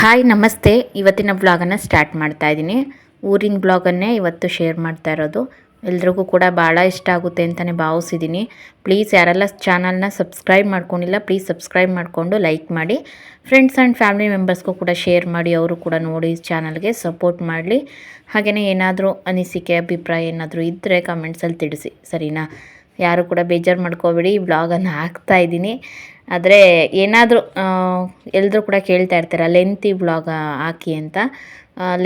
Hi, ನಮಸ್ತೆ. ಇವತ್ತಿನ ಬ್ಲಾಗನ್ನು start ಮಾಡ್ತಾ ಇದ್ದೀನಿ. ಊರಿನ ಬ್ಲಾಗನ್ನೇ ಇವತ್ತು ಶೇರ್ ಮಾಡ್ತಾ ಇರೋದು. ಎಲ್ರಿಗೂ ಕೂಡ ಭಾಳ ಇಷ್ಟ ಆಗುತ್ತೆ ಅಂತಲೇ ಭಾವಿಸಿದ್ದೀನಿ. ಪ್ಲೀಸ್ ಯಾರೆಲ್ಲ ಚಾನಲ್ನ ಸಬ್ಸ್ಕ್ರೈಬ್ ಮಾಡ್ಕೊಂಡಿಲ್ಲ, ಪ್ಲೀಸ್ ಸಬ್ಸ್ಕ್ರೈಬ್ ಮಾಡಿಕೊಂಡು ಲೈಕ್ ಮಾಡಿ. ಫ್ರೆಂಡ್ಸ್ ಆ್ಯಂಡ್ ಫ್ಯಾಮಿಲಿ ಮೆಂಬರ್ಸ್ಗೂ ಕೂಡ ಶೇರ್ ಮಾಡಿ, ಅವರು ಕೂಡ ನೋಡಿ ಚಾನಲ್ಗೆ ಸಪೋರ್ಟ್ ಮಾಡಲಿ. ಹಾಗೆಯೇ ಏನಾದರೂ ಅನಿಸಿಕೆ, ಅಭಿಪ್ರಾಯ ಏನಾದರೂ ಇದ್ದರೆ ಕಮೆಂಟ್ಸಲ್ಲಿ ತಿಳಿಸಿ, ಸರಿನಾ? ಯಾರು ಕೂಡ ಬೇಜಾರು ಮಾಡ್ಕೋಬೇಡಿ, ಈ ಬ್ಲಾಗನ್ನು ಹಾಕ್ತಾ ಇದ್ದೀನಿ. ಆದರೆ ಏನಾದರೂ ಎಲ್ಲರೂ ಕೂಡ ಕೇಳ್ತಾ ಇರ್ತಾರೆ ಲೆಂತಿ ಬ್ಲಾಗ್ ಹಾಕಿ ಅಂತ.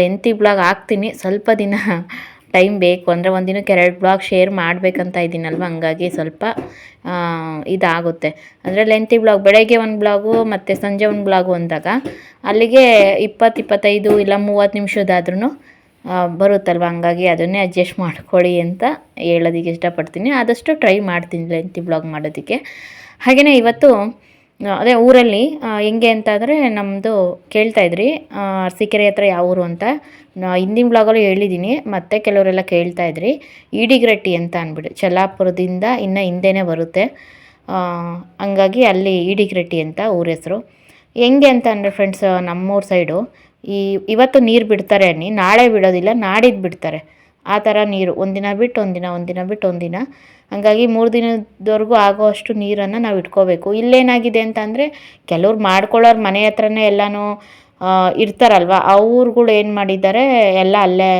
ಲೆಂತಿ ಬ್ಲಾಗ್ ಹಾಕ್ತೀನಿ, ಸ್ವಲ್ಪ ದಿನ ಟೈಮ್ ಬೇಕು. ಅಂದರೆ ಒಂದಿನಕ್ಕೆ ದಿನಕ್ಕೆ ಎರಡು ಬ್ಲಾಗ್ ಶೇರ್ ಮಾಡಬೇಕಂತ ಇದ್ದೀನಲ್ವ? ಹಂಗಾಗಿ ಸ್ವಲ್ಪ ಇದಾಗುತ್ತೆ. ಅಂದರೆ ಲೆಂತಿ ಬ್ಲಾಗ್ ಬೆಳಗ್ಗೆ ಒಂದು ಬ್ಲಾಗು ಮತ್ತು ಸಂಜೆ ಒಂದು ಬ್ಲಾಗು ಅಂದಾಗ, ಅಲ್ಲಿಗೆ ಇಪ್ಪತ್ತು, ಇಪ್ಪತ್ತೈದು, ಇಲ್ಲ ಮೂವತ್ತು ನಿಮಿಷದಾದ್ರೂ ಬರುತ್ತಲ್ವ? ಹಂಗಾಗಿ ಅದನ್ನೇ ಅಡ್ಜಸ್ಟ್ ಮಾಡ್ಕೊಳ್ಳಿ ಅಂತ ಹೇಳೋದಕ್ಕೆ ಇಷ್ಟಪಡ್ತೀನಿ. ಆದಷ್ಟು ಟ್ರೈ ಮಾಡ್ತೀನಿ ಲೆಂತಿ ಬ್ಲಾಗ್ ಮಾಡೋದಕ್ಕೆ. ಹಾಗೆಯೇ ಇವತ್ತು ಅದೇ ಊರಲ್ಲಿ ಹೆಂಗೆ ಅಂತಂದರೆ ನಮ್ಮದು ಕೇಳ್ತಾಯಿದ್ರಿ ಅರಸೀಕೆರೆ ಹತ್ರ ಯಾವ ಊರು ಅಂತ. ಹಿಂದಿನ ಬ್ಲಾಗಲ್ಲೂ ಹೇಳಿದ್ದೀನಿ ಮತ್ತೆ ಕೆಲವರೆಲ್ಲ ಕೇಳ್ತಾಯಿದ್ರಿ ಈಡಿಗ್ರಟ್ಟಿ ಅಂತ ಅಂದ್ಬಿಟ್ಟು ಚಲ್ಲಾಪುರದಿಂದ ಇನ್ನು ಹಿಂದೆನೇ ಬರುತ್ತೆ. ಹಂಗಾಗಿ ಅಲ್ಲಿ ಈಡಿಗ್ರಟ್ಟಿ ಅಂತ ಊರ ಹೆಸರು. ಹೆಂಗೆ ಅಂತ ಅಂದರೆ ಫ್ರೆಂಡ್ಸ್ ನಮ್ಮೂರ ಸೈಡು ಈ ಇವತ್ತು ನೀರು ಬಿಡ್ತಾರೆ ಅನ್ನಿ, ನಾಳೆ ಬಿಡೋದಿಲ್ಲ ನಾಡಿದ್ದು ಬಿಡ್ತಾರೆ. ಆ ಥರ ನೀರು ಒಂದಿನ ಬಿಟ್ಟು ಒಂದಿನ ಒಂದಿನ ಬಿಟ್ಟು ಒಂದಿನ ಹಾಗಾಗಿ ಮೂರು ದಿನದವರೆಗೂ ಆಗೋ ಅಷ್ಟು ನೀರನ್ನು ನಾವು ಇಟ್ಕೋಬೇಕು. ಇಲ್ಲೇನಾಗಿದೆ ಅಂತಂದರೆ ಕೆಲವ್ರು ಮಾಡ್ಕೊಳ್ಳೋರು ಮನೆ ಹತ್ರನೇ ಎಲ್ಲನೂ ಇರ್ತಾರಲ್ವ ಅವ್ರುಗಳು ಏನು ಮಾಡಿದ್ದಾರೆ, ಎಲ್ಲ ಅಲ್ಲೇ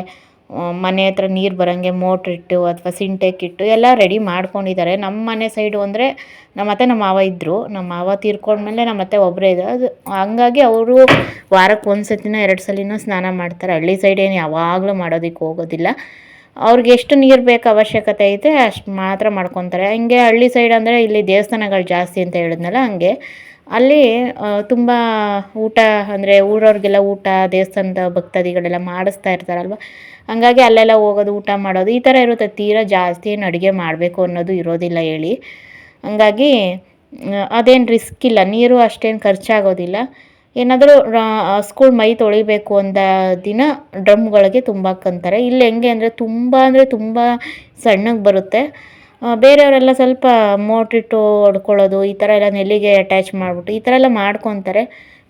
ಮನೆ ಹತ್ರ ನೀರು ಬರೋಂಗೆ ಮೋಟ್ರ್ ಇಟ್ಟು ಅಥವಾ ಸಿಂಟೆಕ್ ಇಟ್ಟು ಎಲ್ಲ ರೆಡಿ ಮಾಡ್ಕೊಂಡಿದ್ದಾರೆ. ನಮ್ಮ ಮನೆ ಸೈಡು ಅಂದರೆ ನಮ್ಮ ಅತ್ತೆ ನಮ್ಮ ಮಾವ ಇದ್ದರು ನಮ್ಮ ಮಾವ ತೀರ್ಕೊಂಡ್ಮೇಲೆ ನಮ್ಮ ಅತ್ತೆ ಒಬ್ಬರೇ ಇದ್ದಾರೆ ಅದು ಹಂಗಾಗಿ ಅವರು ವಾರಕ್ಕೆ ಒಂದು ಸತಿನೋ ಎರಡು ಸಲಿನೋ ಸ್ನಾನ ಮಾಡ್ತಾರೆ. ಹಳ್ಳಿ ಸೈಡ್ ಏನು ಯಾವಾಗಲೂ ಮಾಡೋದಕ್ಕೆ ಹೋಗೋದಿಲ್ಲ. ಅವ್ರಿಗೆ ಎಷ್ಟು ನೀರು ಬೇಕು ಅವಶ್ಯಕತೆ ಐತೆ ಅಷ್ಟು ಮಾತ್ರ ಮಾಡ್ಕೊತಾರೆ. ಹಂಗೆ ಹಳ್ಳಿ ಸೈಡ್ ಅಂದರೆ ಇಲ್ಲಿ ದೇವಸ್ಥಾನಗಳು ಜಾಸ್ತಿ ಅಂತ ಹೇಳಿದ್ನಲ್ಲ ಹಂಗೆ. ಅಲ್ಲಿ ತುಂಬ ಊಟ, ಅಂದರೆ ಊರವ್ರಿಗೆಲ್ಲ ಊಟ, ದೇವಸ್ಥಾನದ ಭಕ್ತಾದಿಗಳೆಲ್ಲ ಮಾಡಿಸ್ತಾ ಇರ್ತಾರಲ್ವ? ಹಂಗಾಗಿ ಅಲ್ಲೆಲ್ಲ ಹೋಗೋದು, ಊಟ ಮಾಡೋದು, ಈ ಥರ ಇರುತ್ತೆ. ತೀರಾ ಜಾಸ್ತಿ ಏನು ಅಡುಗೆ ಮಾಡಬೇಕು ಅನ್ನೋದು ಇರೋದಿಲ್ಲ ಹೇಳಿ. ಹಂಗಾಗಿ ಅದೇನು ರಿಸ್ಕ್ ಇಲ್ಲ. ನೀರು ಅಷ್ಟೇನು ಖರ್ಚಾಗೋದಿಲ್ಲ. ಏನಾದರೂ ಸ್ಕೂಲ್ ಮೈ ತೊಳಿಬೇಕು ಅಂದ ದಿನ ಡ್ರಮ್ಗಳಿಗೆ ತುಂಬಾಕಂತಾರೆ ಇಲ್ಲಿ ಹೆಂಗೆ ಅಂದರೆ ತುಂಬ ಅಂದರೆ ತುಂಬ ಸಣ್ಣಗೆ ಬರುತ್ತೆ. ಬೇರೆಯವರೆಲ್ಲ ಸ್ವಲ್ಪ ಮೋಟ್ರಿಟ್ಟು ಹೊಡ್ಕೊಳ್ಳೋದು, ಈ ಥರ ಎಲ್ಲ ನೆಲ್ಲಿಗೆ ಅಟ್ಯಾಚ್ ಮಾಡಿಬಿಟ್ಟು ಈ ಥರ ಎಲ್ಲ ಮಾಡ್ಕೊತಾರೆ.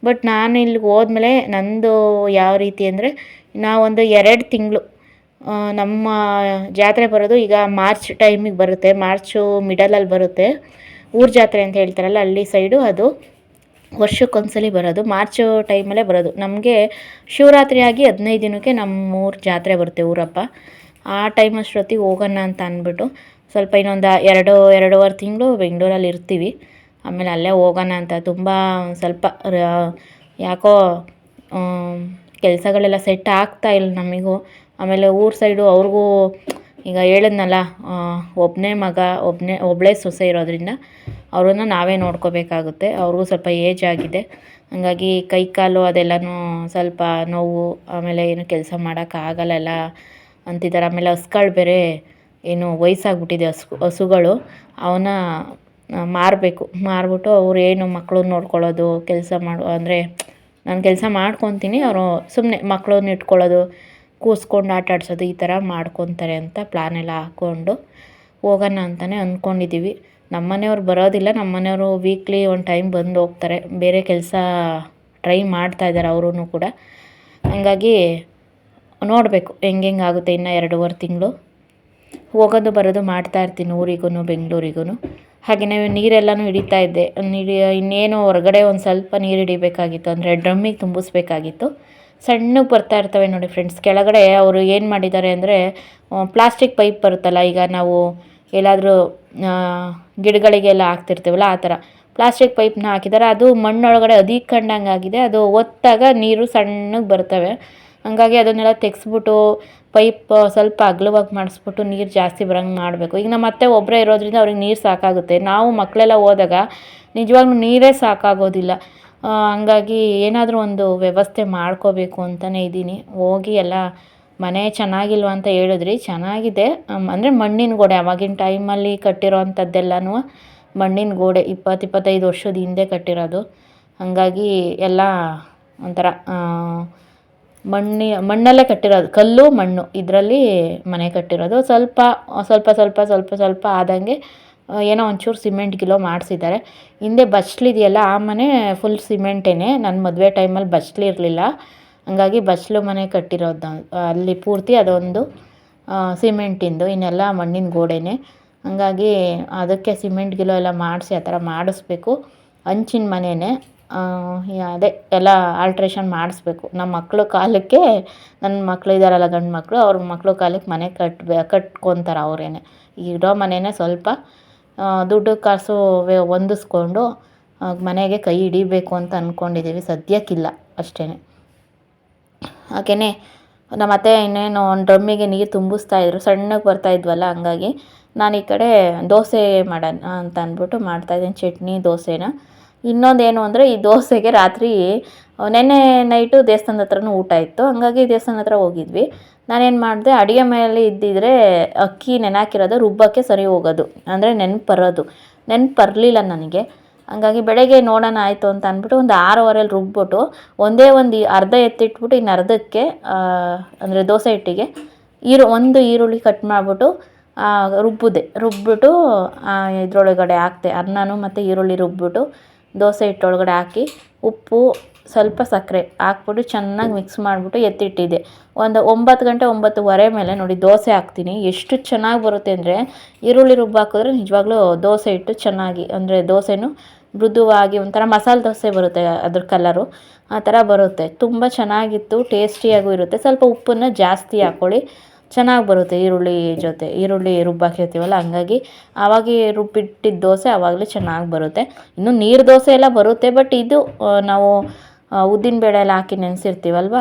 ಬಟ್ ನಾನು ಇಲ್ಲಿಗೆ ಹೋದ್ಮೇಲೆ ನಂದು ಯಾವ ರೀತಿ ಅಂದರೆ ನಾವೊಂದು ಎರಡು ತಿಂಗಳು ನಮ್ಮ ಜಾತ್ರೆ ಬರೋದು ಈಗ ಮಾರ್ಚ್ ಟೈಮಿಗೆ ಬರುತ್ತೆ. ಮಾರ್ಚು ಮಿಡಲಲ್ಲಿ ಬರುತ್ತೆ. ಊರ್ ಜಾತ್ರೆ ಅಂತ ಹೇಳ್ತಾರಲ್ಲ ಹಳ್ಳಿ ಸೈಡು ಅದು ವರ್ಷಕ್ಕೊಂದ್ಸಲಿ ಬರೋದು. ಮಾರ್ಚು ಟೈಮಲ್ಲೇ ಬರೋದು. ನಮಗೆ ಶಿವರಾತ್ರಿ ಆಗಿ ಹದಿನೈದು ದಿನಕ್ಕೆ ನಮ್ಮ ಊರು ಜಾತ್ರೆ ಬರುತ್ತೆ ಊರಪ್ಪ. ಆ ಟೈಮ್ ಅಷ್ಟೊತ್ತಿಗೆ ಹೋಗೋಣ ಅಂತ ಅಂದ್ಬಿಟ್ಟು ಸ್ವಲ್ಪ ಇನ್ನೊಂದು ಎರಡು, ಎರಡೂವರೆ ತಿಂಗಳು ಬೆಂಗಳೂರಲ್ಲಿ ಇರ್ತೀವಿ. ಆಮೇಲೆ ಅಲ್ಲೇ ಹೋಗೋಣ ಅಂತ ತುಂಬ ಸ್ವಲ್ಪ ಯಾಕೋ ಕೆಲಸಗಳೆಲ್ಲ ಸೆಟ್ ಆಗ್ತಾ ಇಲ್ಲ ನಮಗೂ. ಆಮೇಲೆ ಊರ ಸೈಡು ಅವ್ರಿಗೂ ಈಗ ಹೇಳಿದ್ನಲ್ಲ ಒಬ್ಬನೇ ಮಗ ಒಬ್ಬನೇ ಒಬ್ಬಳೇ ಸೊಸೆ ಇರೋದರಿಂದ ಅವ್ರನ್ನ ನಾವೇ ನೋಡ್ಕೋಬೇಕಾಗುತ್ತೆ. ಅವ್ರಿಗೂ ಸ್ವಲ್ಪ ಏಜ್ ಆಗಿದೆ. ಹಾಗಾಗಿ ಕೈ ಕಾಲು ಅದೆಲ್ಲನೂ ಸ್ವಲ್ಪ ನೋವು, ಆಮೇಲೆ ಏನು ಕೆಲಸ ಮಾಡೋಕ್ಕಾಗಲ್ಲ ಅಂತಿದ್ದಾರೆ. ಆಮೇಲೆ ಹಸ್ಗಳು ಬೇರೆ ಏನು ವಯಸ್ಸಾಗ್ಬಿಟ್ಟಿದೆ ಹಸು ಹಸುಗಳು, ಅವನ್ನ ಮಾರಬೇಕು. ಮಾರಿಬಿಟ್ಟು ಅವ್ರು ಏನು ಮಕ್ಕಳು ನೋಡ್ಕೊಳ್ಳೋದು, ಕೆಲಸ ಮಾಡು ಅಂದರೆ ನಾನು ಕೆಲಸ ಮಾಡ್ಕೊತೀನಿ, ಅವರು ಸುಮ್ಮನೆ ಮಕ್ಕಳನ್ನ ಇಟ್ಕೊಳ್ಳೋದು, ಕೂಸ್ಕೊಂಡು ಆಟ ಆಡಿಸೋದು, ಈ ಥರ ಮಾಡ್ಕೊತಾರೆ ಅಂತ ಪ್ಲ್ಯಾನ್ ಎಲ್ಲ ಹಾಕ್ಕೊಂಡು ಹೋಗೋಣ ಅಂತಲೇ ಅಂದ್ಕೊಂಡಿದ್ದೀವಿ ನಮ್ಮ ಮನೆಯವ್ರು ಬರೋದಿಲ್ಲ ನಮ್ಮ ಮನೆಯವರು ವೀಕ್ಲಿ ಒಂದು ಟೈಮ್ ಬಂದು ಹೋಗ್ತಾರೆ. ಬೇರೆ ಕೆಲಸ ಟ್ರೈ ಮಾಡ್ತಾ ಇದ್ದಾರೆ ಅವರೂ ಕೂಡ. ಹಂಗಾಗಿ ನೋಡಬೇಕು ಹೆಂಗೆಂಗೆ ಹೆಂಗೆ ಆಗುತ್ತೆ ಇನ್ನು ಎರಡೂವರೆ ತಿಂಗಳು. ಹೋಗೋದು ಬರೋದು ಮಾಡ್ತಾ ಇರ್ತೀನಿ ಊರಿಗೂ ಬೆಂಗಳೂರಿಗೂ ಹಾಗೆಯೇ ನೀರೆಲ್ಲನೂ ಹಿಡಿತಾ ಇದ್ದೆ. ನೀಡಿ ಇನ್ನೇನು ಹೊರಗಡೆ ಒಂದು ಸ್ವಲ್ಪ ನೀರು ಹಿಡಿಬೇಕಾಗಿತ್ತು. ಅಂದರೆ ಡ್ರಮ್ಮಿಗೆ ತುಂಬಿಸ್ಬೇಕಾಗಿತ್ತು. ಸಣ್ಣಗೆ ಬರ್ತಾ ಇರ್ತವೆ ನೋಡಿ ಫ್ರೆಂಡ್ಸ್ ಕೆಳಗಡೆ ಅವರು ಏನು ಮಾಡಿದ್ದಾರೆ ಅಂದರೆ ಪ್ಲಾಸ್ಟಿಕ್ ಪೈಪ್ ಬರುತ್ತಲ್ಲ, ಈಗ ನಾವು ಎಲ್ಲಾದರೂ ಗಿಡಗಳಿಗೆಲ್ಲ ಹಾಕ್ತಿರ್ತೀವಲ್ಲ, ಆ ಥರ. ಪ್ಲಾಸ್ಟಿಕ್ ಪೈಪ್ನ ಹಾಕಿದ್ದಾರೆ. ಅದು ಮಣ್ಣೊಳಗಡೆ ಅದಿಕ್ಕಂಡಂಗೆ ಆಗಿದೆ ಅದು ಒತ್ತಾಗ ನೀರು ಸಣ್ಣಗೆ ಬರ್ತವೆ. ಹಂಗಾಗಿ ಅದನ್ನೆಲ್ಲ ತೆಗೆಸ್ಬಿಟ್ಟು ಪೈಪ್ ಸ್ವಲ್ಪ ಅಗಲವಾಗಿ ಮಾಡಿಸ್ಬಿಟ್ಟು ನೀರು ಜಾಸ್ತಿ ಬರೋಂಗೆ ಮಾಡಬೇಕು. ಈಗ ನಮ್ಮ ಅತ್ತೆ ಒಬ್ಬರೇ ಇರೋದ್ರಿಂದ ಅವ್ರಿಗೆ ನೀರು ಸಾಕಾಗುತ್ತೆ. ನಾವು ಮಕ್ಕಳೆಲ್ಲ ಹೋದಾಗ ನಿಜವಾಗ್ಲೂ ನೀರೇ ಸಾಕಾಗೋದಿಲ್ಲ. ಹಂಗಾಗಿ ಏನಾದರೂ ಒಂದು ವ್ಯವಸ್ಥೆ ಮಾಡ್ಕೋಬೇಕು ಅಂತಲೇ ಇದ್ದೀನಿ. ಹೋಗಿ ಎಲ್ಲ ಮನೆ ಚೆನ್ನಾಗಿಲ್ವ ಅಂತ ಹೇಳಿದ್ರಿ, ಚೆನ್ನಾಗಿದೆ. ಅಂದರೆ ಮಣ್ಣಿನ ಗೋಡೆ ಅವಾಗಿನ ಟೈಮಲ್ಲಿ ಕಟ್ಟಿರೋ ಅಂಥದ್ದೆಲ್ಲನೂ ಮಣ್ಣಿನ ಗೋಡೆ, ಇಪ್ಪತ್ತು, ಇಪ್ಪತ್ತೈದು ವರ್ಷದ ಹಿಂದೆ ಕಟ್ಟಿರೋದು. ಹಾಗಾಗಿ ಎಲ್ಲ ಒಂಥರ ಮಣ್ಣಿ, ಮಣ್ಣಲ್ಲೇ ಕಟ್ಟಿರೋದು, ಕಲ್ಲು, ಮಣ್ಣು, ಇದರಲ್ಲಿ ಮನೆ ಕಟ್ಟಿರೋದು. ಸ್ವಲ್ಪ ಸ್ವಲ್ಪ ಸ್ವಲ್ಪ ಸ್ವಲ್ಪ ಸ್ವಲ್ಪ ಆದಂಗೆ ಏನೋ ಒಂಚೂರು ಸಿಮೆಂಟ್ ಗಿಲೋ ಮಾಡಿಸಿದ್ದಾರೆ. ಹಿಂದೆ ಬಚ್ಲಿದೆಯಲ್ಲ ಆ ಮನೆ ಫುಲ್ ಸಿಮೆಂಟೇನೆ. ನನ್ನ ಮದುವೆ ಟೈಮಲ್ಲಿ ಬಚ್ಲು ಇರಲಿಲ್ಲ. ಹಂಗಾಗಿ ಬಸ್ಲು ಮನೆ ಕಟ್ಟಿರೋದು, ಅಲ್ಲಿ ಪೂರ್ತಿ ಅದೊಂದು ಸಿಮೆಂಟಿಂದು, ಇನ್ನೆಲ್ಲ ಮಣ್ಣಿನ ಗೋಡೆನೇ. ಹಂಗಾಗಿ ಅದಕ್ಕೆ ಸಿಮೆಂಟ್ ಗಿಲೋ ಎಲ್ಲ ಮಾಡಿಸಿ, ಆ ಥರ ಮಾಡಿಸ್ಬೇಕು. ಹಂಚಿನ ಮನೆಯೇ ಅದೇ ಎಲ್ಲ ಆಲ್ಟ್ರೇಷನ್ ಮಾಡಿಸ್ಬೇಕು. ನಮ್ಮ ಮಕ್ಕಳು ಕಾಲಕ್ಕೆ ನನ್ನ ಮಕ್ಳು ಇದ್ದಾರಲ್ಲ ಗಂಡು ಮಕ್ಕಳು ಅವ್ರ ಮಕ್ಕಳು ಕಾಲಕ್ಕೆ ಮನೆ ಕಟ್ಬೇ, ಕಟ್ಕೊತಾರೆ ಅವರೇನೆ. ಇರೋ ಮನೆಯೇ ಸ್ವಲ್ಪ ದುಡ್ಡು ಕಾಸು ಹೊಂದಿಸ್ಕೊಂಡು ಮನೆಗೆ ಕೈ ಹಿಡಿಬೇಕು ಅಂತ ಅಂದ್ಕೊಂಡಿದ್ದೀವಿ ಸದ್ಯಕ್ಕಿಲ್ಲ ಅಷ್ಟೇ ಹಾಗೆಯೇ ನಮ್ಮ ಅತ್ತೆ ಇನ್ನೇನು ಒಂದು ಡ್ರಮ್ಮಿಗೆ ನೀರು ತುಂಬಿಸ್ತಾ ಇದ್ರು. ಸಣ್ಣಗೆ ಬರ್ತಾ ಇದ್ವಲ್ಲ, ಹಂಗಾಗಿ ನಾನು ಈ ಕಡೆ ದೋಸೆ ಮಾಡೋಣ ಅಂತ ಅಂದ್ಬಿಟ್ಟು ಮಾಡ್ತಾಯಿದ್ದೀನಿ ಚಟ್ನಿ, ದೋಸೆನ. ಇನ್ನೊಂದೇನು ಅಂದರೆ ಈ ದೋಸೆಗೆ ರಾತ್ರಿ ನೆನ್ನೆ ನೈಟು ದೇವಸ್ಥಾನದ ಹತ್ರನೂ ಊಟ ಇತ್ತು. ಹಂಗಾಗಿ ದೇವಸ್ಥಾನದ ಹತ್ರ ಹೋಗಿದ್ವಿ. ನಾನೇನು ಮಾಡಿದೆ, ಅಡುಗೆ ಮೇಲೆ ಇದ್ದಿದ್ರೆ ಅಕ್ಕಿ ನೆನಾಕಿರೋದು, ರುಬ್ಬಕ್ಕೆ ಸರಿ ಹೋಗೋದು. ಅಂದರೆ ನೆನ್ಪು ಬರೋದು ನೆನ್ಪು ಬರಲಿಲ್ಲ ನನಗೆ. ಹಂಗಾಗಿ ಬೆಳಗ್ಗೆ ನೋಡೋಣ ಆಯಿತು ಅಂತ ಅಂದ್ಬಿಟ್ಟು ಒಂದು ಆರೂವರೆಲಿ ರುಬ್ಬಿಬಿಟ್ಟು ಒಂದೇ ಒಂದು ಅರ್ಧ ಎತ್ತಿಟ್ಬಿಟ್ಟು, ಇನ್ನು ಅರ್ಧಕ್ಕೆ ಅಂದರೆ ದೋಸೆ ಹಿಟ್ಟಿಗೆ ಈರು, ಒಂದು ಈರುಳ್ಳಿ ಕಟ್ ಮಾಡಿಬಿಟ್ಟು ರುಬ್ಬಿದೆ. ರುಬ್ಬಿಬಿಟ್ಟು ಇದ್ರೊಳಗಡೆ ಹಾಕ್ತೆ ಅನ್ನನೂ ಮತ್ತು ಈರುಳ್ಳಿ ರುಬ್ಬಿಟ್ಟು ದೋಸೆ ಹಿಟ್ಟೊಳಗಡೆ ಹಾಕಿ ಉಪ್ಪು ಸ್ವಲ್ಪ ಸಕ್ಕರೆ ಹಾಕ್ಬಿಟ್ಟು ಚೆನ್ನಾಗಿ ಮಿಕ್ಸ್ ಮಾಡಿಬಿಟ್ಟು ಎತ್ತಿಟ್ಟಿದ್ದೆ ಒಂದು ಒಂಬತ್ತು ಗಂಟೆ ಒಂಬತ್ತುವರೆ ಮೇಲೆ ನೋಡಿ ದೋಸೆ ಹಾಕ್ತೀನಿ. ಎಷ್ಟು ಚೆನ್ನಾಗಿ ಬರುತ್ತೆ ಅಂದರೆ ಈರುಳ್ಳಿ ರುಬ್ಬು ಹಾಕಿದ್ರೆ ನಿಜವಾಗ್ಲೂ ದೋಸೆ ಹಿಟ್ಟು ಚೆನ್ನಾಗಿ ಅಂದರೆ ದೋಸೆನೂ ಮೃದುವಾಗಿ ಒಂಥರ ಮಸಾಲೆ ದೋಸೆ ಬರುತ್ತೆ ಅದ್ರ ಕಲರು ಆ ಥರ ಬರುತ್ತೆ. ತುಂಬ ಚೆನ್ನಾಗಿತ್ತು ಟೇಸ್ಟಿಯಾಗೂ ಇರುತ್ತೆ. ಸ್ವಲ್ಪ ಉಪ್ಪನ್ನು ಜಾಸ್ತಿ ಹಾಕ್ಕೊಳ್ಳಿ ಚೆನ್ನಾಗಿ ಬರುತ್ತೆ ಈರುಳ್ಳಿ ಜೊತೆ, ಈರುಳ್ಳಿ ರುಬ್ಬಾಕಿರ್ತೀವಲ್ಲ ಹಂಗಾಗಿ ಆವಾಗ ರುಬ್ಬಿಟ್ಟಿದ್ದ ದೋಸೆ ಆವಾಗಲೇ ಚೆನ್ನಾಗಿ ಬರುತ್ತೆ. ಇನ್ನು ನೀರು ದೋಸೆ ಎಲ್ಲ ಬರುತ್ತೆ, ಬಟ್ ಇದು ನಾವು ಉದ್ದಿನ ಬೇಳೆ ಎಲ್ಲ ಹಾಕಿ ನೆನೆಸಿರ್ತೀವಲ್ವ,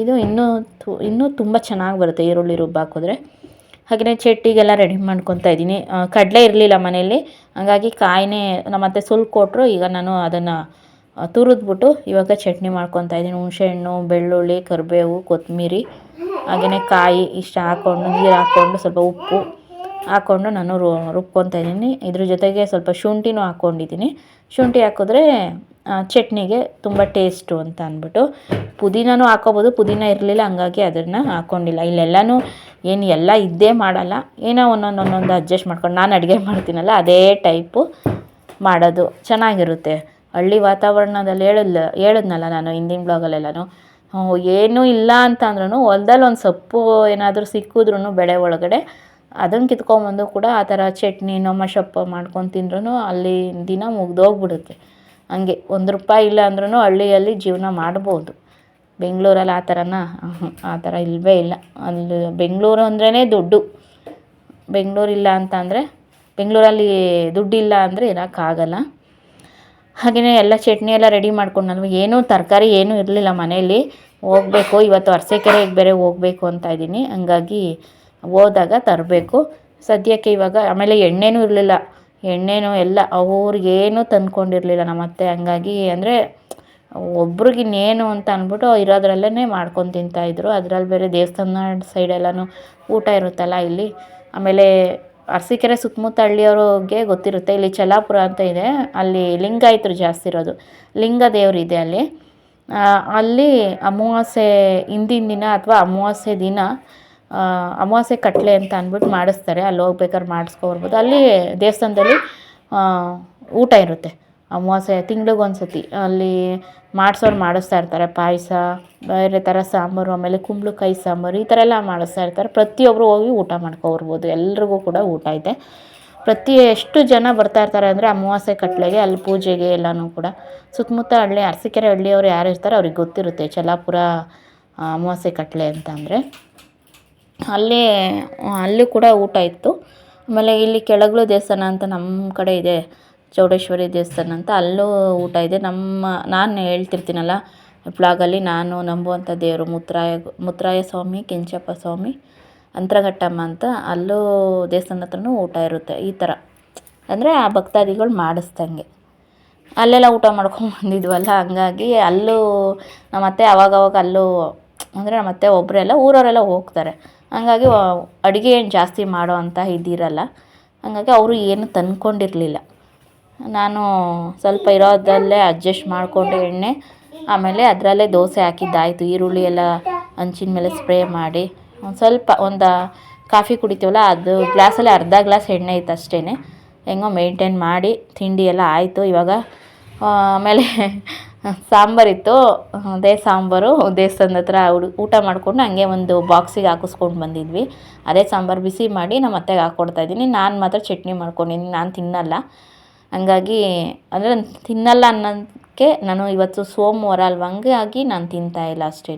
ಇದು ಇನ್ನೂ ತು, ಇನ್ನೂ ತುಂಬ ಚೆನ್ನಾಗಿ ಬರುತ್ತೆ ಈರುಳ್ಳಿ ರುಬ್ಬಾಕಿದ್ರೆ ಹಾಗೆಯೇ ಚಟ್ನಿಗೆಲ್ಲ ರೆಡಿ ಮಾಡ್ಕೊತಾ ಇದ್ದೀನಿ. ಕಡಲೆ ಇರಲಿಲ್ಲ ಮನೆಯಲ್ಲಿ, ಹಂಗಾಗಿ ಕಾಯಿನೇ ನಮ್ಮ ಅತ್ತೆ ಸುಲ್ ಕೊಟ್ಟರು ಈಗ ನಾನು ಅದನ್ನು ತುರಿದ್ಬಿಟ್ಟು ಇವಾಗ ಚಟ್ನಿ ಮಾಡ್ಕೊತಾ ಇದ್ದೀನಿ. ಹುಣಸೆಹಣ್ಣು ಬೆಳ್ಳುಳ್ಳಿ, ಕರಿಬೇವು ಕೊತ್ತಂಬರಿ ಹಾಗೆಯೇ ಕಾಯಿ ಇಷ್ಟು ಹಾಕ್ಕೊಂಡು ನೀರು ಹಾಕ್ಕೊಂಡು ಸ್ವಲ್ಪ ಉಪ್ಪು ಹಾಕ್ಕೊಂಡು ನಾನು ರುಬ್ಕೊತಾ ಇದ್ದೀನಿ. ಇದ್ರ ಜೊತೆಗೆ ಸ್ವಲ್ಪ ಶುಂಠಿನೂ ಹಾಕ್ಕೊಂಡಿದ್ದೀನಿ ಶುಂಠಿ ಹಾಕಿದ್ರೆ ಚಟ್ನಿಗೆ ತುಂಬ ಟೇಸ್ಟು ಅಂತ ಅಂದ್ಬಿಟ್ಟು ಪುದೀನೂ ಹಾಕೋಬೋದು. ಪುದೀನ ಇರಲಿಲ್ಲ, ಹಂಗಾಗಿ ಅದನ್ನು ಹಾಕ್ಕೊಂಡಿಲ್ಲ ಇಲ್ಲೆಲ್ಲನೂ ಏನು ಎಲ್ಲ ಇದ್ದೇ ಮಾಡಲ್ಲ. ಏನೋ ಒಂದೊಂದು ಒಂದೊಂದು ಅಡ್ಜಸ್ಟ್ ಮಾಡ್ಕೊಂಡು ನಾನು ಅಡುಗೆ ಮಾಡ್ತೀನಲ್ಲ, ಅದೇ ಟೈಪು ಮಾಡೋದು. ಚೆನ್ನಾಗಿರುತ್ತೆ. ಹಳ್ಳಿ ವಾತಾವರಣದಲ್ಲಿ ಹೇಳಲ್ಲ, ಹೇಳಿದ್ನಲ್ಲ ನಾನು ಹಿಂದಿನ ಬ್ಲಾಗಲ್ಲೆಲ್ಲನೂ ಏನೂ ಇಲ್ಲ ಅಂತ ಅಂದ್ರೂ ಹೊಲ್ದಲ್ಲಿ ಒಂದು ಸೊಪ್ಪು ಏನಾದರೂ ಸಿಕ್ಕಿದ್ರೂ ಬೆಳೆ ಒಳಗಡೆ ಅದನ್ನು ಕಿತ್ಕೊಂಬಂದು ಕೂಡ ಆ ಥರ ನಮ್ಮ ಮಶಪ್ಪ ಮಾಡ್ಕೊಂಡು ತಿಂದ್ರೂ ಅಲ್ಲಿ ದಿನ ಮುಗ್ದೋಗ್ಬಿಡುತ್ತೆ. ಹಂಗೆ ಒಂದು ರೂಪಾಯಿ ಇಲ್ಲ ಅಂದ್ರೂ ಹಳ್ಳಿಯಲ್ಲಿ ಜೀವನ ಮಾಡ್ಬೋದು. ಬೆಂಗಳೂರಲ್ಲಿ ಆ ಥರನ? ಆ ಥರ ಇಲ್ಲವೇ ಇಲ್ಲ. ಅಲ್ಲಿ ಬೆಂಗಳೂರು ಅಂದ್ರೇ ದುಡ್ಡು. ಬೆಂಗಳೂರಿಲ್ಲ ಅಂತ ಅಂದರೆ ಬೆಂಗಳೂರಲ್ಲಿ ದುಡ್ಡಿಲ್ಲ ಅಂದರೆ ಇರೋಕ್ಕಾಗಲ್ಲ ಹಾಗೆಯೇ ಎಲ್ಲ ಚಟ್ನಿ ಎಲ್ಲ ರೆಡಿ ಮಾಡ್ಕೊಂಡಲ್ವ ಏನೂ ತರಕಾರಿ ಏನೂ ಇರಲಿಲ್ಲ ಮನೆಯಲ್ಲಿ. ಹೋಗಬೇಕು, ಇವತ್ತು ಅರಸೀಕೆರೆಗೆ ಬೇರೆ ಹೋಗಬೇಕು ಅಂತ ಇದ್ದೀನಿ. ಹಂಗಾಗಿ ಹೋದಾಗ ತರಬೇಕು. ಸದ್ಯಕ್ಕೆ ಇವಾಗ ಆಮೇಲೆ ಎಣ್ಣೆನೂ ಇರಲಿಲ್ಲ. ಎಣ್ಣೆನೂ ಎಲ್ಲ ಅವ್ರಿಗೇನು ತಂದ್ಕೊಂಡಿರಲಿಲ್ಲ ನಮ್ಮ ಅತ್ತೆ. ಹಂಗಾಗಿ ಅಂದರೆ ಒಬ್ರಿಗಿನ್ನೇನು ಅಂತ ಅಂದ್ಬಿಟ್ಟು ಇರೋದ್ರಲ್ಲೇ ಮಾಡ್ಕೊಂಡು ತಿಂತಾಯಿದ್ರು ಅದ್ರಲ್ಲಿ ಬೇರೆ ದೇವಸ್ಥಾನ ಸೈಡೆಲ್ಲನೂ ಊಟ ಇರುತ್ತಲ್ಲ ಇಲ್ಲಿ. ಆಮೇಲೆ ಅರಸೀಕೆರೆ ಸುತ್ತಮುತ್ತ ಹಳ್ಳಿಯವ್ರಿಗೆ ಗೊತ್ತಿರುತ್ತೆ. ಇಲ್ಲಿ ಚಲಾಪುರ ಅಂತ ಇದೆ. ಅಲ್ಲಿ ಲಿಂಗಾಯತರು ಜಾಸ್ತಿ ಇರೋದು. ಲಿಂಗ ದೇವರಿದೆ ಅಲ್ಲಿ. ಅಲ್ಲಿ ಅಮಾವಾಸ್ಯೆ ಹಿಂದಿನ ದಿನ ಅಥವಾ ಅಮಾವಾಸ್ಯೆ ದಿನ ಅಮಾವಾಸ್ಯೆ ಕಟ್ಲೆ ಅಂತ ಅಂದ್ಬಿಟ್ಟು ಮಾಡಿಸ್ತಾರೆ. ಅಲ್ಲಿ ಹೋಗ್ಬೇಕಾದ್ರೆ ಮಾಡಿಸ್ಕೊಬರ್ಬೋದು. ಅಲ್ಲಿ ದೇವಸ್ಥಾನದಲ್ಲಿ ಊಟ ಇರುತ್ತೆ. ಅಮಾವಾಸ್ಯೆ, ತಿಂಗ್ಳಿಗೆ ಸತಿ ಅಲ್ಲಿ ಮಾಡಿಸೋರು ಮಾಡಿಸ್ತಾ ಇರ್ತಾರೆ. ಪಾಯಸ, ಬೇರೆ ಥರ ಸಾಂಬಾರು, ಆಮೇಲೆ ಕುಂಬಳಕಾಯಿ ಸಾಂಬಾರು, ಈ ಥರ ಎಲ್ಲ ಮಾಡಿಸ್ತಾ ಇರ್ತಾರೆ. ಪ್ರತಿಯೊಬ್ಬರು ಹೋಗಿ ಊಟ ಮಾಡ್ಕೊಬರ್ಬೋದು. ಎಲ್ರಿಗೂ ಕೂಡ ಊಟ ಇದೆ ಪ್ರತಿ ಎಷ್ಟು ಜನ ಬರ್ತಾ ಇರ್ತಾರೆ ಅಂದರೆ ಅಮಾವಾಸ್ಯೆ ಕಟ್ಲೆಗೆ, ಅಲ್ಲಿ ಪೂಜೆಗೆ ಎಲ್ಲನೂ ಕೂಡ. ಸುತ್ತಮುತ್ತ ಹಳ್ಳಿ, ಅರಸಿಕೆರೆ ಹಳ್ಳಿಯವ್ರು ಯಾರು ಇರ್ತಾರೆ ಅವ್ರಿಗೆ ಗೊತ್ತಿರುತ್ತೆ ಚಲಾಪುರ ಅಮಾವಾಸ್ಯೆ ಕಟ್ಲೆ ಅಂತ ಅಂದರೆ. ಅಲ್ಲಿ ಅಲ್ಲಿ ಕೂಡ ಊಟ ಇತ್ತು. ಆಮೇಲೆ ಇಲ್ಲಿ ಕೆಳಗಲು ದೇವಸ್ಥಾನ ಅಂತ ನಮ್ಮ ಕಡೆ ಇದೆ. ಚೌಡೇಶ್ವರಿ ದೇವಸ್ಥಾನ ಅಂತ ಅಲ್ಲೂ ಊಟ ಇದೆ. ನಮ್ಮ, ನಾನು ಹೇಳ್ತಿರ್ತೀನಲ್ಲ, ಪ್ಲಾಗಲ್ಲಿ ನಾನು ನಂಬುವಂಥ ದೇವರು ಮುತ್ತರಾಯ ಮುತ್ತರಾಯ ಸ್ವಾಮಿ, ಕೆಂಚಪ್ಪ ಸ್ವಾಮಿ, ಅಂತರಘಟ್ಟಮ್ಮ ಅಂತ ಅಲ್ಲೂ ದೇವಸ್ಥಾನ ಹತ್ರನೂ ಊಟ ಇರುತ್ತೆ ಈ ಥರ. ಅಂದರೆ ಆ ಭಕ್ತಾದಿಗಳು ಮಾಡಿಸ್ದಂಗೆ. ಅಲ್ಲೆಲ್ಲ ಊಟ ಮಾಡ್ಕೊಂಡು ಬಂದಿದ್ವಲ್ಲ, ಹಂಗಾಗಿ ಅಲ್ಲೂ ನಮ್ಮ ಅತ್ತೆ ಅವಾಗವಾಗ ಅಲ್ಲೂ, ಅಂದರೆ ನಮ್ಮ ಅತ್ತೆ ಒಬ್ಬರೆಲ್ಲ ಊರವರೆಲ್ಲ ಹೋಗ್ತಾರೆ. ಹಂಗಾಗಿ ಅಡುಗೆ ಏನು ಜಾಸ್ತಿ ಮಾಡೋ ಅಂತ ಇದಿರಲ್ಲ. ಹಂಗಾಗಿ ಅವರು ಏನು ತಂದ್ಕೊಂಡಿರಲಿಲ್ಲ. ನಾನು ಸ್ವಲ್ಪ ಇರೋದಲ್ಲೇ ಅಡ್ಜಸ್ಟ್ ಮಾಡಿಕೊಂಡು ಎಣ್ಣೆ, ಆಮೇಲೆ ಅದರಲ್ಲೇ ದೋಸೆ ಹಾಕಿದ್ದಾಯಿತು ಈರುಳ್ಳಿ ಎಲ್ಲ ಹಂಚಿನ ಮೇಲೆ ಸ್ಪ್ರೇ ಮಾಡಿ. ಒಂದು ಸ್ವಲ್ಪ ಒಂದು ಕಾಫಿ ಕುಡಿತೀವಲ್ಲ, ಅದು ಗ್ಲಾಸಲ್ಲಿ ಅರ್ಧ ಗ್ಲಾಸ್ ಎಣ್ಣೆ ಇತ್ತು ಅಷ್ಟೇ ಹೆಂಗೋ ಮೇಂಟೈನ್ ಮಾಡಿ, ತಿಂಡಿ ಎಲ್ಲ ಆಯಿತು. ಇವಾಗ ಆಮೇಲೆ ಸಾಂಬಾರಿತ್ತು ಅದೇ ಸಾಂಬಾರು, ದೇವಸ್ಥಾನದ ಹತ್ರ ಊಟ ಮಾಡಿಕೊಂಡು ಹಂಗೆ ಒಂದು ಬಾಕ್ಸಿಗೆ ಹಾಕಿಸ್ಕೊಂಡು ಬಂದಿದ್ವಿ. ಅದೇ ಸಾಂಬಾರು ಬಿಸಿ ಮಾಡಿ ನಮ್ಮ ಅತ್ತೆಗೆ ಹಾಕ್ಕೊಡ್ತಾ ಇದ್ದೀನಿ. ನಾನು ಮಾತ್ರ ಚಟ್ನಿ ಮಾಡ್ಕೊಂಡಿದ್ದೀನಿ. ನಾನು ತಿನ್ನಲ್ಲ. ಹಂಗಾಗಿ ಅಂದರೆ ನಾನು ತಿನ್ನಲ್ಲ ಅನ್ನೋದಕ್ಕೆ ನಾನು ಇವತ್ತು ಸೋಮವಾರ ಅಲ್ವ? ಹಂಗಾಗಿ ನಾನು ತಿಂತಾ ಇಲ್ಲ ಅಷ್ಟೇ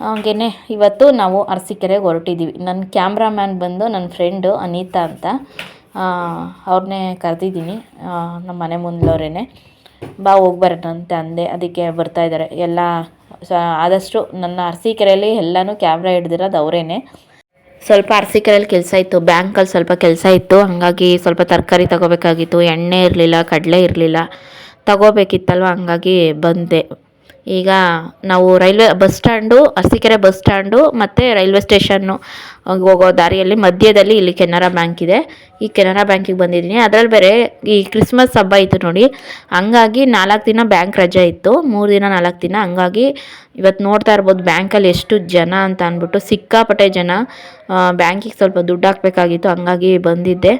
ಹಾಗೆಯೇ ಇವತ್ತು ನಾವು ಅರಸೀಕೆರೆಗೆ ಹೊರಟಿದ್ದೀವಿ ನನ್ನ ಕ್ಯಾಮ್ರಾಮ್ಯಾನ್ ಬಂದು ನನ್ನ ಫ್ರೆಂಡು ಅನಿತಾ ಅಂತ. ಅವ್ರನ್ನೇ ಕರೆದಿದ್ದೀನಿ. ನಮ್ಮ ಮನೆ ಮುಂದಲವ್ರೇ ಬಾ, ಹೋಗಿ ಅಂದೆ. ಅದಕ್ಕೆ ಬರ್ತಾ ಇದ್ದಾರೆ ಎಲ್ಲ, ಸ, ಆದಷ್ಟು ನನ್ನ ಅರಸೀಕೆರೆಯಲ್ಲಿ ಎಲ್ಲನೂ ಕ್ಯಾಮ್ರಾ ಹಿಡ್ದಿರೋದು ಅವರೇನೆ. ಸ್ವಲ್ಪ ಅರಸೀಕೆರೆಯಲ್ಲಿ ಕೆಲಸ ಇತ್ತು ಬ್ಯಾಂಕಲ್ಲಿ ಸ್ವಲ್ಪ ಕೆಲಸ ಇತ್ತು, ಹಾಗಾಗಿ ಸ್ವಲ್ಪ ತರಕಾರಿ ತಗೋಬೇಕಾಗಿತ್ತು, ಎಣ್ಣೆ ಇರಲಿಲ್ಲ, ಕಡಲೆ ಇರಲಿಲ್ಲ, ತಗೋಬೇಕಿತ್ತಲ್ವ, ಹಂಗಾಗಿ ಬಂದೆ. ಈಗ ನಾವು railway bus stand, Arsikere bus stand ಮತ್ತು ರೈಲ್ವೆ ಸ್ಟೇಷನ್ನು ಹೋಗೋ ದಾರಿಯಲ್ಲಿ ಮಧ್ಯದಲ್ಲಿ ಇಲ್ಲಿ ಕೆನರಾ ಬ್ಯಾಂಕ್ ಇದೆ. ಈ ಕೆನರಾ ಬ್ಯಾಂಕಿಗೆ ಬಂದಿದ್ದೀನಿ. ಅದರಲ್ಲಿ ಬೇರೆ ಈ ಕ್ರಿಸ್ಮಸ್ ಹಬ್ಬ ಇತ್ತು ನೋಡಿ. ಹಂಗಾಗಿ ನಾಲ್ಕು ದಿನ ಬ್ಯಾಂಕ್ ರಜೆ ಇತ್ತು. ಮೂರು ದಿನ, ನಾಲ್ಕು ದಿನ. ಹಂಗಾಗಿ ಇವತ್ತು ನೋಡ್ತಾ ಇರ್ಬೋದು ಬ್ಯಾಂಕಲ್ಲಿ ಎಷ್ಟು ಜನ ಅಂತ ಅಂದ್ಬಿಟ್ಟು ಸಿಕ್ಕಾಪಟ್ಟೆ ಜನ ಬ್ಯಾಂಕಿಗೆ ಸ್ವಲ್ಪ ದುಡ್ಡು ಹಾಕಬೇಕಾಗಿತ್ತು. ಹಂಗಾಗಿ ಬಂದಿದ್ದೆ.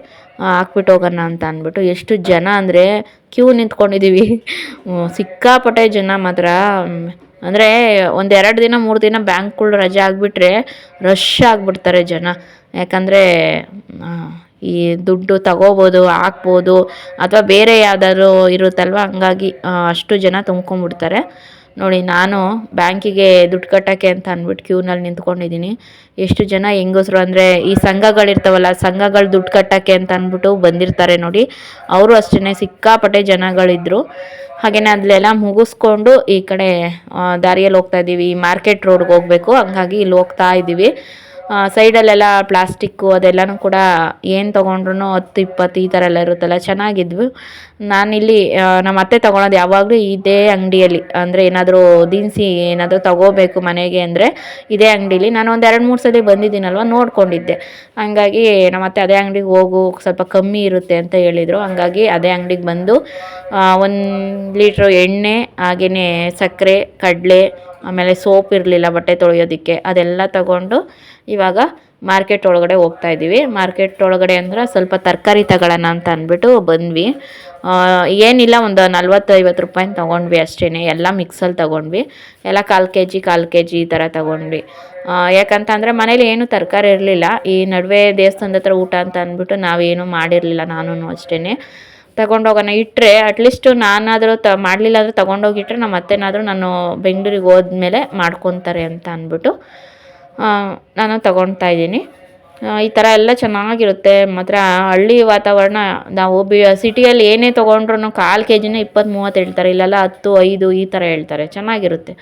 ಹಾಕ್ಬಿಟ್ಟು ಹೋಗೋಣ ಅಂತ ಅಂದ್ಬಿಟ್ಟು ಎಷ್ಟು ಜನ ಅಂದರೆ ಕ್ಯೂ ನಿಂತ್ಕೊಂಡಿದ್ದೀವಿ ಸಿಕ್ಕಾಪಟ್ಟೆ ಜನ ಮಾತ್ರ. ಅಂದರೆ ಒಂದು ಎರಡು ದಿನ, ಮೂರು ದಿನ ಬ್ಯಾಂಕ್ಗಳು ರಜೆ ಆಗಿಬಿಟ್ರೆ ರಶ್ ಆಗಿಬಿಡ್ತಾರೆ ಜನ. ಯಾಕಂದರೆ ಈ ದುಡ್ಡು ತಗೋಬೋದು, ಹಾಕ್ಬೋದು, ಅಥವಾ ಬೇರೆ ಯಾವುದಾದ್ರು ಇರುತ್ತಲ್ವ? ಹಂಗಾಗಿ ಅಷ್ಟು ಜನ ತುಂಬ್ಕೊಂಡ್ಬಿಡ್ತಾರೆ. ನೋಡಿ, ನಾನು ಬ್ಯಾಂಕಿಗೆ ದುಡ್ಡು ಕಟ್ಟೋಕ್ಕೆ ಅಂತ ಅಂದ್ಬಿಟ್ಟು ಕ್ಯೂನಲ್ಲಿ ನಿಂತ್ಕೊಂಡಿದ್ದೀನಿ. ಎಷ್ಟು ಜನ ಹೆಂಗಸರು ಅಂದರೆ, ಈ ಸಂಘಗಳಿರ್ತಾವಲ್ಲ, ಸಂಘಗಳು ದುಡ್ಡು ಕಟ್ಟೋಕ್ಕೆ ಅಂತ ಅಂದ್ಬಿಟ್ಟು ಬಂದಿರ್ತಾರೆ ನೋಡಿ. ಅವರು ಅಷ್ಟೇ ಸಿಕ್ಕಾಪಟ್ಟೆ ಜನಗಳಿದ್ರು. ಹಾಗೆಯೇ ಅಲ್ಲೆಲ್ಲ ಮುಗಿಸ್ಕೊಂಡು ಈ ಕಡೆ ದಾರಿಯಲ್ಲಿ ಹೋಗ್ತಾ ಇದ್ದೀವಿ. ಮಾರ್ಕೆಟ್ ರೋಡ್ಗೆ ಹೋಗಬೇಕು. ಹಂಗಾಗಿ ಇಲ್ಲಿ ಹೋಗ್ತಾ ಇದ್ದೀವಿ. ಸೈಡಲ್ಲೆಲ್ಲ ಪ್ಲಾಸ್ಟಿಕ್ಕು ಅದೆಲ್ಲನೂ ಕೂಡ ಏನು ತೊಗೊಂಡ್ರು ಹತ್ತು, ಇಪ್ಪತ್ತು ಈ ಥರ ಎಲ್ಲ ಇರುತ್ತಲ್ಲ, ಚೆನ್ನಾಗಿದ್ವು. ನಾನಿಲ್ಲಿ ನಮ್ಮ ಅತ್ತೆ ತೊಗೊಳೋದು ಯಾವಾಗಲೂ ಇದೇ ಅಂಗಡಿಯಲ್ಲಿ. ಅಂದರೆ ಏನಾದರೂ ದಿನಸಿ ಏನಾದರೂ ತಗೋಬೇಕು ಮನೆಗೆ ಅಂದರೆ ಇದೇ ಅಂಗಡಿಲಿ. ನಾನು ಒಂದು ಎರಡು, ಮೂರು ಸಲ ಬಂದಿದ್ದೀನಲ್ವ, ನೋಡ್ಕೊಂಡಿದ್ದೆ. ಹಂಗಾಗಿ ನಮ್ಮ ಅತ್ತೆ ಅದೇ ಅಂಗಡಿಗೆ ಹೋಗು, ಸ್ವಲ್ಪ ಕಮ್ಮಿ ಇರುತ್ತೆ ಅಂತ ಹೇಳಿದರು. ಹಂಗಾಗಿ ಅದೇ ಅಂಗಡಿಗೆ ಬಂದು ಒಂದು ಲೀಟ್ರ್ ಎಣ್ಣೆ ಹಾಗೆಯೇ ಸಕ್ಕರೆ, ಕಡಲೆ ಆಮೇಲೆ ಸೋಪ್ ಇರಲಿಲ್ಲ, ಬಟ್ಟೆ ತೊಳೆಯೋದಕ್ಕೆ, ಅದೆಲ್ಲ ತಗೊಂಡು ಇವಾಗ ಮಾರ್ಕೆಟ್ ಒಳಗಡೆ ಹೋಗ್ತಾ ಇದ್ದೀವಿ. ಮಾರ್ಕೆಟ್ ಒಳಗಡೆ ಅಂದ್ರೆ ಸ್ವಲ್ಪ ತರಕಾರಿ ತಗೊಳ್ಳೋಣ ಅಂತ ಅಂದ್ಬಿಟ್ಟು ಬಂದ್ವಿ. ಏನಿಲ್ಲ, ಒಂದು ನಲ್ವತ್ತು ಐವತ್ತು ರೂಪಾಯಿ ತೊಗೊಂಡ್ವಿ ಅಷ್ಟೇ ಎಲ್ಲ ಮಿಕ್ಸಲ್ಲಿ ತೊಗೊಂಡ್ವಿ. ಎಲ್ಲ ಕಾಲು ಕೆ ಜಿ ಕಾಲು ಕೆ ಜಿ ಈ ಥರ ತೊಗೊಂಡ್ವಿ. ಯಾಕಂತಂದರೆ ಮನೇಲಿ ಏನು ತರಕಾರಿ ಇರಲಿಲ್ಲ. ಈ ನಡುವೆ ದೇವಸ್ಥಾನದ ಹತ್ರ ಊಟ ಅಂತ ಅಂದ್ಬಿಟ್ಟು ನಾವೇನು ಮಾಡಿರಲಿಲ್ಲ ನಾನು ಅಷ್ಟೇ ತಗೊಂಡೋಗೋಣ. ಇಟ್ಟರೆ ಅಟ್ಲೀಸ್ಟು ನಾನಾದರೂ ತ ಮಾಡಲಿಲ್ಲ ಅಂದರೆ ತೊಗೊಂಡೋಗಿಟ್ರೆ ನಮ್ಮ ಅತ್ತೆನಾದರೂ ನಾನು ಬೆಂಗಳೂರಿಗೆ ಹೋದ್ಮೇಲೆ ಮಾಡ್ಕೊತಾರೆ ಅಂತ ಅಂದ್ಬಿಟ್ಟು ನಾನು ತಗೊಳ್ತಾ ಇದ್ದೀನಿ. ಈ ಥರ ಎಲ್ಲ ಚೆನ್ನಾಗಿರುತ್ತೆ. ಮಾತ್ರ ಹಳ್ಳಿ ವಾತಾವರಣ, ನಾವು ಬಿ, ಸಿಟಿಯಲ್ಲಿ ಏನೇ ತೊಗೊಂಡ್ರು ಕಾಲು ಕೆ ಜಿನೇ ಇಪ್ಪತ್ತು ಮೂವತ್ತು ಹೇಳ್ತಾರೆ. ಇಲ್ಲೆಲ್ಲ ಹತ್ತು, ಐದು ಈ ಥರ ಹೇಳ್ತಾರೆ. ಚೆನ್ನಾಗಿರುತ್ತೆ.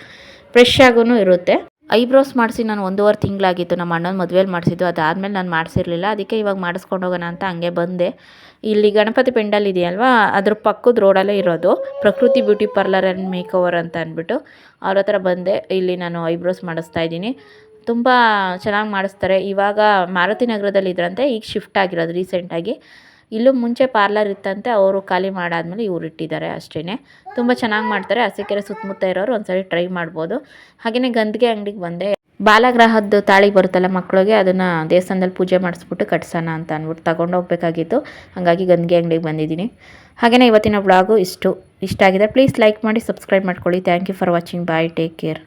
ಫ್ರೆಶ್ ಆಗೂ ಇರುತ್ತೆ. ಐಬ್ರೋಸ್ ಮಾಡಿಸಿ ನಾನು ಒಂದೂವರೆ ತಿಂಗಳಾಗಿತ್ತು. ನಮ್ಮ ಅಣ್ಣನ ಮದುವೆಯಲ್ಲಿ ಮಾಡಿಸಿದ್ದು. ಅದಾದಮೇಲೆ ನಾನು ಮಾಡಿಸಿರಲಿಲ್ಲ. ಅದಕ್ಕೆ ಇವಾಗ ಮಾಡಿಸ್ಕೊಂಡು ಹೋಗೋಣ ಅಂತ ಹಂಗೆ ಬಂದೆ. ಇಲ್ಲಿ ಗಣಪತಿ ಪೆಂಡಲ್ ಇದೆಯಲ್ವಾ? ಅದ್ರ ಪಕ್ಕದ ರೋಡಲ್ಲೇ ಇರೋದು. Prakruthi beauty parlour and makeover ಅಂತ ಅಂದ್ಬಿಟ್ಟು ಅವ್ರ ಹತ್ರ ಬಂದೆ. ಇಲ್ಲಿ ನಾನು ಐಬ್ರೋಸ್ ಮಾಡಿಸ್ತಾ ಇದ್ದೀನಿ. ತುಂಬ ಚೆನ್ನಾಗಿ ಮಾಡಿಸ್ತಾರೆ. ಇವಾಗ ಮಾರುತಿ ನಗರದಲ್ಲಿ ಇದ್ರಂತೆ ಈಗ ಶಿಫ್ಟ್ ಆಗಿರೋದು ರೀಸೆಂಟಾಗಿ. ಇಲ್ಲೂ ಮುಂಚೆ ಪಾರ್ಲರ್ ಇತ್ತಂತೆ, ಅವರು ಖಾಲಿ ಮಾಡಾದ್ಮೇಲೆ ಇವ್ರು ಇಟ್ಟಿದ್ದಾರೆ ಅಷ್ಟೇ ತುಂಬ ಚೆನ್ನಾಗಿ ಮಾಡ್ತಾರೆ ಹಸಿಕೆರೆ ಸುತ್ತಮುತ್ತ ಇರೋರು ಒಂದ್ಸರಿ ಟ್ರೈ ಮಾಡ್ಬೋದು. ಹಾಗೆಯೇ ಗಂದಿಗೆ ಅಂಗಡಿಗೆ ಬಂದೆ. ಬಾಲಗ್ರಹದ್ದು ತಾಳಿ ಬರುತ್ತಲ್ಲ ಮಕ್ಕಳಿಗೆ ಅದನ್ನು ದೇವಸ್ಥಾನದಲ್ಲಿ ಪೂಜೆ ಮಾಡಿಸ್ಬಿಟ್ಟು ಕಟ್ಸೋಣ ಅಂತ ಅಂದ್ಬಿಟ್ಟು ತಗೊಂಡೋಗ್ಬೇಕಾಗಿತ್ತು ಹಾಗಾಗಿ ಗಂದಿಗೆ ಅಂಗಡಿಗೆ ಬಂದಿದ್ದೀನಿ. ಹಾಗೆಯೇ ಇವತ್ತಿನ ಬ್ಲಾಗು ಇಷ್ಟು, ಇಷ್ಟ ಆಗಿದೆ ಪ್ಲೀಸ್ ಲೈಕ್ ಮಾಡಿ, ಸಬ್ಸ್ಕ್ರೈಬ್ ಮಾಡ್ಕೊಳ್ಳಿ. Thank you for watching. Bye, take care.